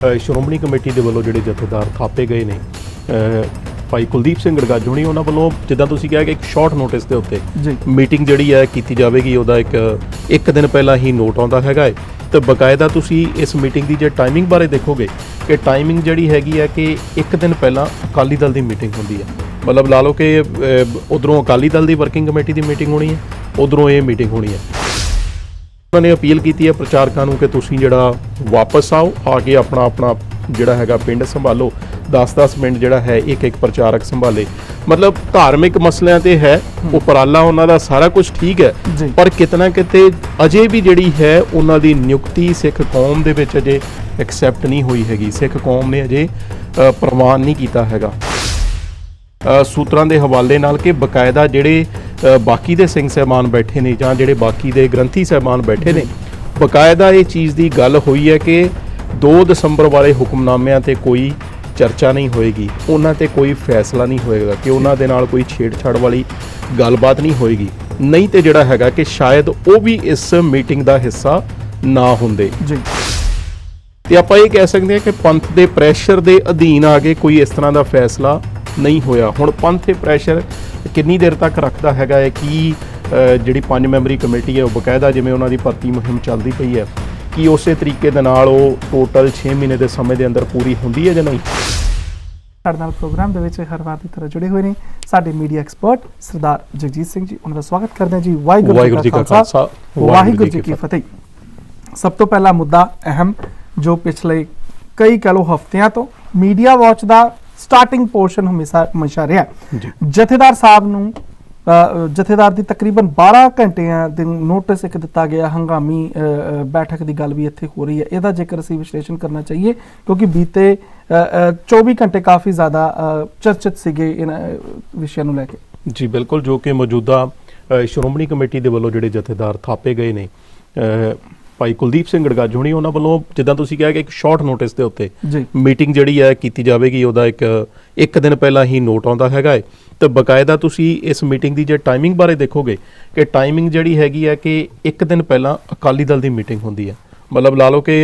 Shiromani committee ਦੇ ਵੱਲੋਂ ਜਿਹੜੇ ਜਥੇਦਾਰ ਥਾਪੇ ਗਏ ਨੇ ਭਾਈ ਕੁਲਦੀਪ ਸਿੰਘ ਗੜਗਾਜ ਹੋਣੀ ਉਹਨਾਂ ਵੱਲੋਂ ਜਿੱਦਾਂ ਤੁਸੀਂ ਕਿਹਾ ਕਿ ਇੱਕ ਸ਼ਾਰਟ ਨੋਟਿਸ ਦੇ ਉੱਤੇ ਮੀਟਿੰਗ ਜਿਹੜੀ ਹੈ ਕੀਤੀ ਜਾਵੇਗੀ ਉਹਦਾ ਇੱਕ ਇੱਕ ਦਿਨ ਪਹਿਲਾਂ ਹੀ ਨੋਟ ਆਉਂਦਾ ਹੈਗਾ ਹੈ। ਤੇ ਬਕਾਇਦਾ ਤੁਸੀਂ ਇਸ ਮੀਟਿੰਗ ਦੀ ਜੇ ਟਾਈਮਿੰਗ ਬਾਰੇ ਦੇਖੋਗੇ ਕਿ ਟਾਈਮਿੰਗ ਜਿਹੜੀ ਹੈਗੀ ਹੈ ਕਿ ਇੱਕ ਦਿਨ ਪਹਿਲਾਂ ਅਕਾਲੀ ਦਲ ਦੀ ਮੀਟਿੰਗ ਹੁੰਦੀ ਹੈ। ਮਤਲਬ ਲਾ ਲਓ ਕਿ ਉਧਰੋਂ ਅਕਾਲੀ ਦਲ ਦੀ ਵਰਕਿੰਗ ਕਮੇਟੀ ਦੀ ਮੀਟਿੰਗ ਹੋਣੀ ਹੈ ਉਧਰੋਂ ਇਹ ਮੀਟਿੰਗ ਹੋਣੀ ਹੈ। ਉਹਨਾਂ ਨੇ ਅਪੀਲ ਕੀਤੀ ਹੈ ਪ੍ਰਚਾਰਕਾਂ ਨੂੰ ਕਿ ਤੁਸੀਂ ਜਿਹੜਾ ਵਾਪਸ ਆਓ ਆ ਕੇ ਆਪਣਾ ਆਪਣਾ ਜਿਹੜਾ ਹੈਗਾ ਪਿੰਡ ਸੰਭਾਲੋ। 10-10 ਮਿੰਟ ਜਿਹੜਾ ਹੈ ਇੱਕ ਇੱਕ ਪ੍ਰਚਾਰਕ ਸੰਭਾਲੇ। ਮਤਲਬ ਧਾਰਮਿਕ ਮਸਲਿਆਂ ਤੇ ਹੈ ਉਪਰਾਲਾ ਉਹਨਾਂ ਦਾ ਸਾਰਾ ਕੁਝ ਠੀਕ ਹੈ। ਪਰ ਕਿਤਨਾ ਕਿਤੇ ਅਜੇ ਵੀ ਜਿਹੜੀ ਹੈ ਉਹਨਾਂ ਦੀ ਨਿਯੁਕਤੀ ਸਿੱਖ ਕੌਮ ਦੇ ਵਿੱਚ ਅਜੇ ਐਕਸੈਪਟ ਨਹੀਂ ਹੋਈ ਹੈਗੀ। ਸਿੱਖ ਕੌਮ ਨੇ ਅਜੇ ਪ੍ਰਵਾਨ ਨਹੀਂ ਕੀਤਾ ਹੈਗਾ। ਸੂਤਰਾਂ ਦੇ ਹਵਾਲੇ ਨਾਲ ਕਿ ਬਕਾਇਦਾ ਜਿਹੜੇ ਬਾਕੀ ਦੇ ਸਿੰਘ ਸਹਿਬਾਨ ਬੈਠੇ ਨੇ ਜਾਂ ਜਿਹੜੇ ਬਾਕੀ ਦੇ ਗ੍ਰੰਥੀ ਸਹਿਬਾਨ ਬੈਠੇ ਨੇ ਬਕਾਇਦਾ ਇਹ ਚੀਜ਼ ਦੀ ਗੱਲ ਹੋਈ ਹੈ ਕਿ 2 ਦਸੰਬਰ ਵਾਲੇ ਹੁਕਮਨਾਮਿਆਂ ਤੇ ਕੋਈ ਚਰਚਾ ਨਹੀਂ ਹੋਏਗੀ ਉਹਨਾਂ ਤੇ ਕੋਈ ਫੈਸਲਾ ਨਹੀਂ ਹੋਏਗਾ ਕਿ ਉਹਨਾਂ ਦੇ ਨਾਲ ਕੋਈ ਛੇੜਛਾੜ ਵਾਲੀ ਗੱਲਬਾਤ ਨਹੀਂ ਹੋਏਗੀ। ਨਹੀਂ ਤੇ ਜਿਹੜਾ ਹੈਗਾ ਕਿ ਸ਼ਾਇਦ ਉਹ ਵੀ ਇਸ ਮੀਟਿੰਗ ਦਾ ਹਿੱਸਾ ਨਾ ਹੁੰਦੇ। ਜੀ। ਤੇ ਆਪਾਂ ਇਹ ਕਹਿ ਸਕਦੇ ਹਾਂ ਕਿ ਪੰਥ ਦੇ ਪ੍ਰੈਸ਼ਰ ਦੇ ਅਧੀਨ ਆ ਕੇ ਕੋਈ ਇਸ ਤਰ੍ਹਾਂ ਦਾ ਫੈਸਲਾ ਨਹੀਂ ਹੋਇਆ। ਹੁਣ ਪੰਥ ਪ੍ਰੈਸ਼ਰ ਕਿੰਨੀ ਦੇਰ ਤੱਕ ਰੱਖਦਾ ਹੈਗਾ ਹੈ? ਕਿ ਜਿਹੜੀ ਪੰਜ ਮੈਂਬਰੀ ਕਮੇਟੀ ਹੈ ਉਹ ਬਕਾਇਦਾ ਜਿਵੇਂ ਉਹਨਾਂ ਦੀ ਭਰਤੀ ਮੁਹਿੰਮ ਚੱਲਦੀ ਪਈ ਹੈ ਕਿ ਉਸੇ ਤਰੀਕੇ ਦੇ ਨਾਲ ਉਹ ਟੋਟਲ 6 ਮਹੀਨੇ ਦੇ ਸਮੇਂ ਦੇ ਅੰਦਰ ਪੂਰੀ ਹੁੰਦੀ ਹੈ ਜਾਂ ਨਹੀਂ? ਸਾਡੇ ਨਾਲ ਪ੍ਰੋਗਰਾਮ ਦੇ ਵਿੱਚ ਹਰ ਵਾਰ ਦੀ ਤਰ੍ਹਾਂ ਜੁੜੇ ਹੋਏ ਨੇ ਸਾਡੇ ਮੀਡੀਆ ਐਕਸਪਰਟ ਸਰਦਾਰ ਜਗਜੀਤ ਸਿੰਘ ਜੀ। ਉਹਨਾਂ ਦਾ ਸਵਾਗਤ ਕਰਦੇ ਹਾਂ ਜੀ। ਵਾਹਿਗੁਰੂ ਜੀ ਕਾ ਖਾਲਸਾ, ਵਾਹਿਗੁਰੂ ਜੀ ਕੀ ਫਤਿਹ। ਸਭ ਤੋਂ ਪਹਿਲਾ ਮੁੱਦਾ ਅਹਿਮ ਜੋ ਪਿਛਲੇ ਕਈ ਕਹ ਲਓ ਹਫ਼ਤਿਆਂ ਤੋਂ ਮੀਡੀਆ ਵਾਚ ਦਾ ਸਟਾਰਟਿੰਗ ਪੋਰਸ਼ਨ ਹਮੇਸ਼ਾ ਹਮੇਸ਼ਾ ਰਿਹਾ। ਜਥੇਦਾਰ ਸਾਹਿਬ ਨੂੰ ਜਥੇਦਾਰ ਦੀ ਤਕਰੀਬਨ 12 ਘੰਟਿਆਂ ਦੇ ਨੋਟਿਸ ਇੱਕ ਦਿੱਤਾ ਗਿਆ ਹੰਗਾਮੀ ਬੈਠਕ ਦੀ ਗੱਲ ਵੀ ਇੱਥੇ ਹੋ ਰਹੀ ਹੈ। ਇਹਦਾ ਜ਼ਿਕਰ ਅਸੀਂ ਵਿਸ਼ਲੇਸ਼ਣ ਕਰਨਾ ਚਾਹੀਏ ਕਿਉਂਕਿ ਬੀਤੇ ਅ, ਅ, 24 ਘੰਟੇ ਕਾਫੀ ਜ਼ਿਆਦਾ ਚਰਚਿਤ ਸੀਗੇ ਇਹਨਾਂ ਵਿਸ਼ਿਆਂ ਨੂੰ ਲੈ ਕੇ। ਜੀ ਬਿਲਕੁਲ ਜੋ ਕਿ ਮੌਜੂਦਾ ਸ਼੍ਰੋਮਣੀ ਕਮੇਟੀ ਦੇ ਵੱਲੋਂ ਜਿਹੜੇ ਜਥੇਦਾਰ ਥਾਪੇ ਗਏ ਨੇ ਭਾਈ ਕੁਲਦੀਪ ਸਿੰਘ ਗੜਗਾਜ ਹੋਣੀ ਉਹਨਾਂ ਵੱਲੋਂ ਜਿੱਦਾਂ ਤੁਸੀਂ ਕਿਹਾ ਕਿ ਇੱਕ ਸ਼ਾਰਟ ਨੋਟਿਸ ਦੇ ਉੱਤੇ ਮੀਟਿੰਗ ਜਿਹੜੀ ਹੈ ਕੀਤੀ ਜਾਵੇਗੀ ਉਹਦਾ ਇੱਕ ਇੱਕ ਦਿਨ ਪਹਿਲਾਂ ਹੀ ਨੋਟ ਆਉਂਦਾ ਹੈਗਾ ਹੈ ਤੇ ਬਕਾਇਦਾ ਤੁਸੀਂ ਇਸ ਮੀਟਿੰਗ ਦੀ ਜੇ ਟਾਈਮਿੰਗ ਬਾਰੇ ਦੇਖੋਗੇ ਕਿ ਟਾਈਮਿੰਗ ਜਿਹੜੀ ਹੈਗੀ ਹੈ ਕਿ ਇੱਕ ਦਿਨ ਪਹਿਲਾਂ ਅਕਾਲੀ ਦਲ ਦੀ ਮੀਟਿੰਗ ਹੁੰਦੀ ਹੈ। ਮਤਲਬ ਲਾ ਲਓ ਕਿ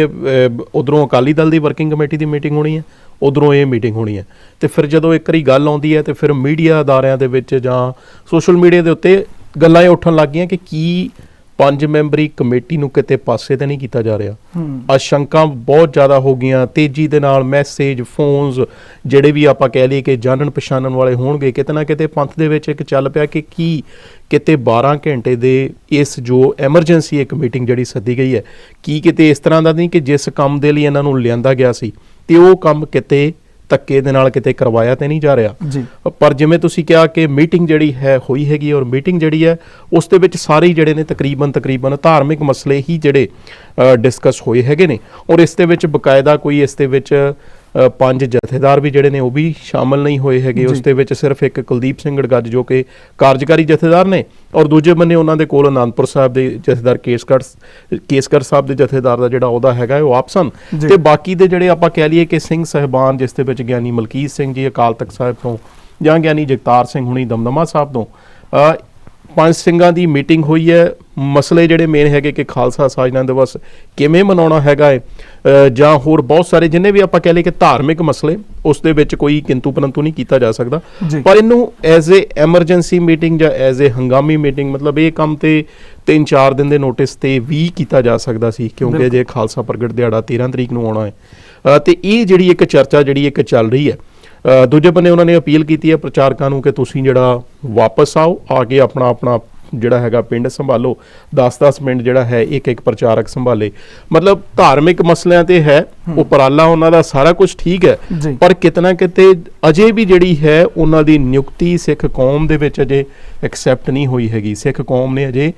ਉਧਰੋਂ ਅਕਾਲੀ ਦਲ ਦੀ ਵਰਕਿੰਗ ਕਮੇਟੀ ਦੀ ਮੀਟਿੰਗ ਹੋਣੀ ਹੈ ਉਧਰੋਂ ਇਹ ਮੀਟਿੰਗ ਹੋਣੀ ਹੈ। ਤੇ ਫਿਰ ਜਦੋਂ ਇੱਕ ਵਾਰੀ ਗੱਲ ਆਉਂਦੀ ਹੈ ਤੇ ਫਿਰ ਮੀਡੀਆ ਅਦਾਰਿਆਂ ਦੇ ਵਿੱਚ ਜਾਂ ਸੋਸ਼ਲ ਮੀਡੀਆ ਦੇ ਉੱਤੇ ਗੱਲਾਂ ਇਹ ਉੱਠਣ ਲੱਗ ਗਈਆਂ ਕਿ ਕੀ ਪੰਜ ਮੈਂਬਰੀ ਕਮੇਟੀ ਨੂੰ ਕਿਤੇ ਪਾਸੇ ਤੇ ਨਹੀਂ ਕੀਤਾ ਜਾ ਰਿਹਾ। ਆਸ਼ੰਕਾ ਬਹੁਤ ਜ਼ਿਆਦਾ ਹੋ ਗਈਆਂ। ਤੇਜ਼ੀ ਦੇ ਨਾਲ ਮੈਸੇਜ ਫੋਨਸ ਜਿਹੜੇ ਵੀ ਆਪਾਂ ਕਹਿ ਲਈਏ ਕਿ ਜਾਣਨ ਪਛਾਣਨ ਵਾਲੇ ਹੋਣਗੇ ਕਿਤੇ ਨਾ ਕਿਤੇ ਪੰਥ ਦੇ ਵਿੱਚ ਇੱਕ ਚੱਲ ਪਿਆ ਕਿ ਕੀ ਕਿਤੇ 12 ਘੰਟੇ ਦੇ ਇਸ ਜੋ ਐਮਰਜੈਂਸੀ ਇੱਕ ਮੀਟਿੰਗ ਜਿਹੜੀ ਸੱਦੀ ਗਈ ਹੈ ਕੀ ਕਿਤੇ ਇਸ ਤਰ੍ਹਾਂ ਦਾ ਨਹੀਂ ਕਿ ਜਿਸ ਕੰਮ ਦੇ ਲਈ ਇਹਨਾਂ ਨੂੰ ਲਿਆਂਦਾ ਗਿਆ ਸੀ ਤੇ ਉਹ ਕੰਮ ਕਿਤੇ ਧੱਕੇ ਦੇ ਨਾਲ ਕਿਤੇ ਕਰਵਾਇਆ ਤੇ ਨਹੀਂ ਜਾ ਰਿਹਾ। ਜੀ। ਪਰ ਜਿਵੇਂ ਤੁਸੀਂ ਕਿਹਾ ਕਿ ਮੀਟਿੰਗ ਜਿਹੜੀ ਹੈ ਹੋਈ ਹੈਗੀ ਔਰ ਮੀਟਿੰਗ ਜਿਹੜੀ ਹੈ ਉਸ ਦੇ ਵਿੱਚ ਸਾਰੇ ਜਿਹੜੇ ਨੇ ਤਕਰੀਬਨ ਤਕਰੀਬਨ ਧਾਰਮਿਕ ਮਸਲੇ ਹੀ ਜਿਹੜੇ ਡਿਸਕਸ ਹੋਏ ਹੈਗੇ ਨੇ। ਔਰ ਇਸ ਦੇ ਵਿੱਚ ਬਕਾਇਦਾ ਕੋਈ ਇਸ ਦੇ ਵਿੱਚ ਪੰਜ ਜਥੇਦਾਰ ਵੀ ਜਿਹੜੇ ਨੇ ਉਹ ਵੀ ਸ਼ਾਮਲ ਨਹੀਂ ਹੋਏ ਹੈਗੇ ਉਸ। ਦੇ ਵਿੱਚ ਸਿਰਫ ਇੱਕ ਕੁਲਦੀਪ ਸਿੰਘ ਗੜਗੱਜ ਜੋ ਕਿ ਕਾਰਜਕਾਰੀ ਜਥੇਦਾਰ ਨੇ ਔਰ ਦੂਜੇ ਬੰਨੇ ਉਹਨਾਂ ਦੇ ਕੋਲ ਅਨੰਦਪੁਰ ਸਾਹਿਬ ਦੇ ਜਥੇਦਾਰ ਕੇਸਗੜ੍ਹ ਕੇਸਗੜ੍ਹ ਸਾਹਿਬ ਦੇ ਜਥੇਦਾਰ ਦਾ ਜਿਹੜਾ ਉਹਦਾ ਹੈਗਾ ਉਹ ਆਪ ਸਨ। ਤੇ ਬਾਕੀ ਦੇ ਜਿਹੜੇ ਆਪਾਂ ਕਹਿ ਲਈਏ ਕਿ ਸਿੰਘ ਸਹਿਬਾਨ ਜਿਸ ਦੇ ਵਿੱਚ ਗਿਆਨੀ ਮਲਕੀਤ ਸਿੰਘ ਜੀ ਅਕਾਲ ਤਖਤ ਸਾਹਿਬ ਤੋਂ ਜਾਂ ਗਿਆਨੀ ਜਗਤਾਰ ਸਿੰਘ ਹੁਣੀ ਦਮਦਮਾ ਸਾਹਿਬ ਤੋਂ ਪੰਜ ਸਿੰਘਾਂ ਦੀ ਮੀਟਿੰਗ ਹੋਈ ਹੈ ਮਸਲੇ ਜਿਹੜੇ ਮੇਨ ਹੈਗੇ ਕਿ ਖਾਲਸਾ ਸਾਜਨਾ ਦਿਵਸ ਕਿਵੇਂ ਮਨਾਉਣਾ ਹੈਗਾ ਹੈ ਜਾਂ ਹੋਰ ਬਹੁਤ ਸਾਰੇ ਜਿੰਨੇ ਵੀ ਆਪਾਂ ਕਹਿ ਲਈਏ ਕਿ ਧਾਰਮਿਕ ਮਸਲੇ ਉਸ ਦੇ ਵਿੱਚ ਕੋਈ ਕਿੰਤੂ ਪਰੰਤੂ ਨਹੀਂ ਕੀਤਾ ਜਾ ਸਕਦਾ। ਪਰ ਇਹਨੂੰ ਐਜ਼ ਅ ਐਮਰਜੈਂਸੀ ਮੀਟਿੰਗ ਜਾਂ ਐਜ਼ ਅ ਹੰਗਾਮੀ ਮੀਟਿੰਗ ਮਤਲਬ ਇਹ ਕੰਮ ਤੇ 3-4 ਦਿਨ ਦੇ ਨੋਟਿਸ ਤੇ ਵੀ ਕੀਤਾ ਜਾ ਸਕਦਾ ਸੀ ਕਿਉਂਕਿ। ਜੇ ਖਾਲਸਾ ਪ੍ਰਗਟ ਦਿਹਾੜਾ 13 ਤਰੀਕ ਨੂੰ ਆਉਣਾ ਹੈ ਤੇ ਇਹ ਜਿਹੜੀ ਇੱਕ ਚਰਚਾ ਜਿਹੜੀ ਇੱਕ ਚੱਲ ਰਹੀ ਹੈ ਦੂਜੇ ਬੰਨੇ ਉਹਨਾਂ ਨੇ ਅਪੀਲ ਕੀਤੀ ਹੈ ਪ੍ਰਚਾਰਕਾਂ ਨੂੰ ਕਿ ਤੁਸੀਂ ਜਿਹੜਾ ਵਾਪਸ ਆਓ ਆ ਕੇ ਆਪਣਾ ਆਪਣਾ ਜਿਹੜਾ ਹੈਗਾ ਪਿੰਡ ਸੰਭਾਲੋ 10-10 ਮਿੰਟ ਜਿਹੜਾ ਹੈ ਇੱਕ ਇੱਕ ਪ੍ਰਚਾਰਕ ਸੰਭਾਲੇ। ਮਤਲਬ ਧਾਰਮਿਕ ਮਸਲਿਆਂ ਤੇ ਹੈ ਉਪਰਾਲਾ ਉਹਨਾਂ ਦਾ ਸਾਰਾ ਕੁਝ ਠੀਕ ਹੈ। ਪਰ ਕਿਤਨਾ ਕਿਤੇ ਅਜੇ ਵੀ ਜਿਹੜੀ ਹੈ ਉਹਨਾਂ ਦੀ ਨਿਯੁਕਤੀ ਸਿੱਖ ਕੌਮ ਦੇ ਵਿੱਚ ਅਜੇ ਐਕਸੈਪਟ ਨਹੀਂ ਹੋਈ ਹੈਗੀ। ਸਿੱਖ ਕੌਮ ਨੇ ਅਜੇ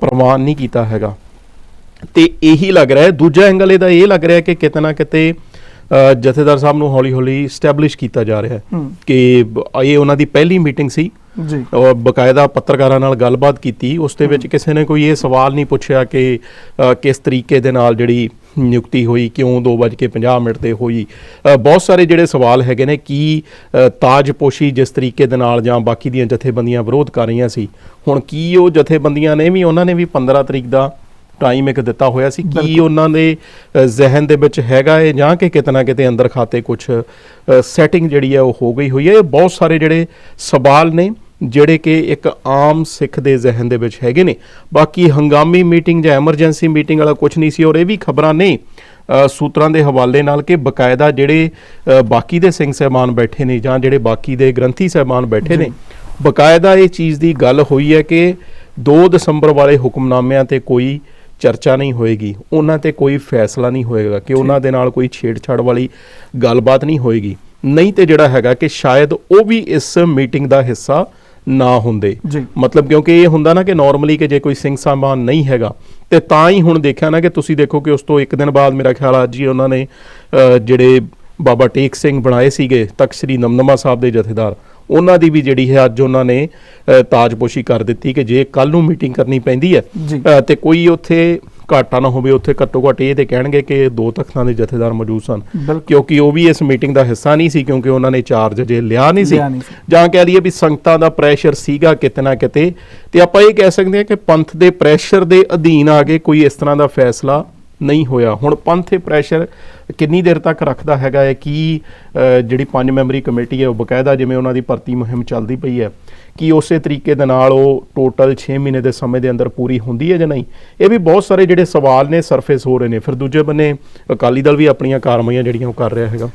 ਪ੍ਰਵਾਨ ਨਹੀਂ ਕੀਤਾ ਹੈਗਾ। ਤੇ ਇਹੀ ਲੱਗ ਰਿਹਾ ਹੈ। ਦੂਜਾ ਐਂਗਲ ਇਹਦਾ ਇਹ ਲੱਗ ਰਿਹਾ ਕਿ ਕਿਤੇ ਨਾ ਕਿਤੇ ਜਥੇਦਾਰ ਸਾਹਿਬ ਨੂੰ ਹੌਲੀ-ਹੌਲੀ ਸਟੈਬਲਿਸ਼ ਕੀਤਾ ਜਾ ਰਿਹਾ ਹੈ ਕਿ ਇਹ ਉਹਨਾਂ ਦੀ ਪਹਿਲੀ ਮੀਟਿੰਗ ਸੀ। ਜੀ। ਔਰ ਬਕਾਇਦਾ ਪੱਤਰਕਾਰਾਂ ਨਾਲ ਗੱਲਬਾਤ ਕੀਤੀ। ਉਸ ਦੇ ਵਿੱਚ ਕਿਸੇ ਨੇ ਕੋਈ ਇਹ ਸਵਾਲ ਨਹੀਂ ਪੁੱਛਿਆ ਕਿ ਕਿਸ ਤਰੀਕੇ ਦੇ ਨਾਲ ਜਿਹੜੀ ਨਿਯੁਕਤੀ ਹੋਈ ਕਿਉਂ 2:50 ਮਿੰਟ ਤੇ ਹੋਈ? ਬਹੁਤ ਸਾਰੇ ਜਿਹੜੇ ਸਵਾਲ ਹੈਗੇ ਨੇ ਕੀ ਤਾਜਪੋਸ਼ੀ ਜਿਸ ਤਰੀਕੇ ਦੇ ਨਾਲ ਜਾਂ ਬਾਕੀ ਦੀਆਂ ਜਥੇਬੰਦੀਆਂ ਵਿਰੋਧ ਕਰ ਰਹੀਆਂ ਸੀ ਹੁਣ ਕੀ ਉਹ ਜਥੇਬੰਦੀਆਂ ਨੇ ਵੀ ਉਹਨਾਂ ਨੇ ਵੀ 15 ਤਰੀਕ ਦਾ ਟਾਈਮ ਇੱਕ ਦਿੱਤਾ ਹੋਇਆ ਸੀ। ਕੀ ਉਹਨਾਂ ਦੇ ਜ਼ਿਹਨ ਦੇ ਵਿੱਚ ਹੈਗਾ ਹੈ ਜਾਂ ਕਿ ਕਿਤੇ ਨਾ ਕਿਤੇ ਅੰਦਰ ਖਾਤੇ ਕੁਝ ਸੈਟਿੰਗ ਜਿਹੜੀ ਹੈ ਉਹ ਹੋ ਗਈ ਹੋਈ ਹੈ? ਇਹ ਬਹੁਤ ਸਾਰੇ ਜਿਹੜੇ ਸਵਾਲ ਨੇ। ਜਿਹੜੇ ਕਿ ਇੱਕ ਆਮ ਸਿੱਖ ਦੇ ਜ਼ਿਹਨ ਦੇ ਵਿੱਚ ਹੈਗੇ ਨੇ। ਬਾਕੀ ਹੰਗਾਮੀ ਮੀਟਿੰਗ ਜਾਂ ਐਮਰਜੈਂਸੀ ਮੀਟਿੰਗ ਵਾਲਾ ਕੁਝ ਨਹੀਂ ਸੀ ਔਰ ਇਹ ਵੀ ਖਬਰਾਂ ਨੇ ਸੂਤਰਾਂ ਦੇ ਹਵਾਲੇ ਨਾਲ ਕਿ ਬਕਾਇਦਾ ਜਿਹੜੇ ਬਾਕੀ ਦੇ ਸਿੰਘ ਸਹਿਬਾਨ ਬੈਠੇ ਨੇ ਜਾਂ ਜਿਹੜੇ ਬਾਕੀ ਦੇ ਗ੍ਰੰਥੀ ਸਹਿਬਾਨ ਬੈਠੇ ਨੇ ਬਕਾਇਦਾ ਇਹ ਚੀਜ਼ ਦੀ ਗੱਲ ਹੋਈ ਹੈ ਕਿ 2 ਦਸੰਬਰ ਵਾਲੇ ਹੁਕਮਨਾਮਿਆਂ ਤੇ ਕੋਈ ਚਰਚਾ ਨਹੀਂ ਹੋਏਗੀ। ਉਹਨਾਂ ਤੇ ਕੋਈ ਫੈਸਲਾ ਨਹੀਂ ਹੋਏਗਾ ਕਿ ਉਹਨਾਂ ਦੇ ਨਾਲ ਕੋਈ ਛੇੜਛਾੜ ਵਾਲੀ ਗੱਲਬਾਤ ਨਹੀਂ ਹੋਏਗੀ। ਨਹੀਂ ਤੇ ਜਿਹੜਾ ਹੈਗਾ ਕਿ ਸ਼ਾਇਦ ਉਹ ਵੀ ਇਸ ਮੀਟਿੰਗ ਦਾ ਹਿੱਸਾ ਨਾ ਹੁੰਦੇ। ਮਤਲਬ ਕਿਉਂਕਿ ਇਹ ਹੁੰਦਾ ਨਾ ਕਿ ਨਾਰਮਲੀ ਕਿ ਜੇ ਕੋਈ ਸਿੰਘ ਸਾਹਿਬਾਨ ਨਹੀਂ ਹੈਗਾ ਤੇ ਤਾਂ ਹੀ ਹੁਣ ਦੇਖਿਆ ਨਾ ਕਿ ਤੁਸੀਂ ਦੇਖੋ ਕਿ ਉਸ ਤੋਂ ਇੱਕ ਦਿਨ ਬਾਅਦ ਮੇਰਾ ਖਿਆਲ ਆ ਜੀ ਉਹਨਾਂ ਨੇ ਜਿਹੜੇ ਬਾਬਾ ਟੇਕ ਸਿੰਘ ਬਣਾਏ ਸੀਗੇ ਤਖਤ ਸ੍ਰੀ ਨਮਨਮਾ ਸਾਹਿਬ ਦੇ ਜਥੇਦਾਰ ਉਹਨਾਂ ਦੀ ਵੀ ਜਿਹੜੀ ਹੈ ਅੱਜ ਉਹਨਾਂ ਨੇ ਤਾਜਪੋਸ਼ੀ ਕਰ ਦਿੱਤੀ ਕਿ ਜੇ ਕੱਲ ਨੂੰ ਮੀਟਿੰਗ ਕਰਨੀ ਪੈਂਦੀ ਹੈ ਤੇ ਕੋਈ ਉੱਥੇ ਘਾਟਾ ਨਾ ਹੋਵੇ ਉੱਥੇ ਘੱਟੋ ਘੱਟ ਇਹ ਤੇ ਕਹਿਣਗੇ ਕਿ ਦੋ ਤਖਤਾਂ ਦੇ ਜਥੇਦਾਰ ਮੌਜੂਦ ਸਨ। ਕਿਉਂਕਿ ਉਹ ਵੀ ਇਸ ਮੀਟਿੰਗ ਦਾ ਹਿੱਸਾ ਨਹੀਂ ਸੀ ਕਿਉਂਕਿ ਉਹਨਾਂ ਨੇ ਚਾਰਜ ਜੇ ਲਿਆ ਨਹੀਂ ਸੀ। ਲਿਆ ਨਹੀਂ ਸੀ। ਜਾਂ ਕਹਿ ਲਈਏ ਵੀ ਸੰਗਤਾਂ ਦਾ ਪ੍ਰੈਸ਼ਰ ਸੀਗਾ ਕਿਤੇ ਨਾ ਕਿਤੇ ਤੇ ਆਪਾਂ ਇਹ ਕਹਿ ਸਕਦੇ ਹਾਂ ਕਿ ਪੰਥ ਦੇ ਪ੍ਰੈਸ਼ਰ ਦੇ ਅਧੀਨ ਆ ਕੇ ਕੋਈ ਇਸ ਤਰ੍ਹਾਂ ਦਾ ਫੈਸਲਾ ਨਹੀਂ ਹੋਇਆ। ਹੁਣ ਪੰਥ ਇਹ ਪ੍ਰੈਸ਼ਰ ਕਿੰਨੀ ਦੇਰ ਤੱਕ ਰੱਖਦਾ ਹੈਗਾ ਹੈ ਕਿ ਜਿਹੜੀ ਪੰਜ ਮੈਂਬਰੀ ਕਮੇਟੀ ਹੈ ਉਹ ਬਕਾਇਦਾ ਜਿਵੇਂ ਉਹਨਾਂ ਦੀ ਭਰਤੀ ਮੁਹਿੰਮ ਚੱਲਦੀ ਪਈ ਹੈ, ਕਿ ਉਸੇ ਤਰੀਕੇ ਦੇ ਨਾਲ ਉਹ ਟੋਟਲ 6 ਮਹੀਨੇ ਦੇ ਸਮੇਂ ਦੇ ਅੰਦਰ ਪੂਰੀ ਹੁੰਦੀ ਹੈ ਜਾਂ ਨਹੀਂ? ਇਹ ਵੀ ਬਹੁਤ ਸਾਰੇ ਜਿਹੜੇ ਸਵਾਲ ਨੇ ਸਰਫੇਸ ਹੋ ਰਹੇ ਨੇ। ਫਿਰ ਦੂਜੇ ਬੰਨੇ ਅਕਾਲੀ ਦਲ ਵੀ ਆਪਣੀਆਂ ਕਾਰਵਾਈਆਂ ਜਿਹੜੀਆਂ ਉਹ ਕਰ ਰਿਹਾ ਹੈਗਾ।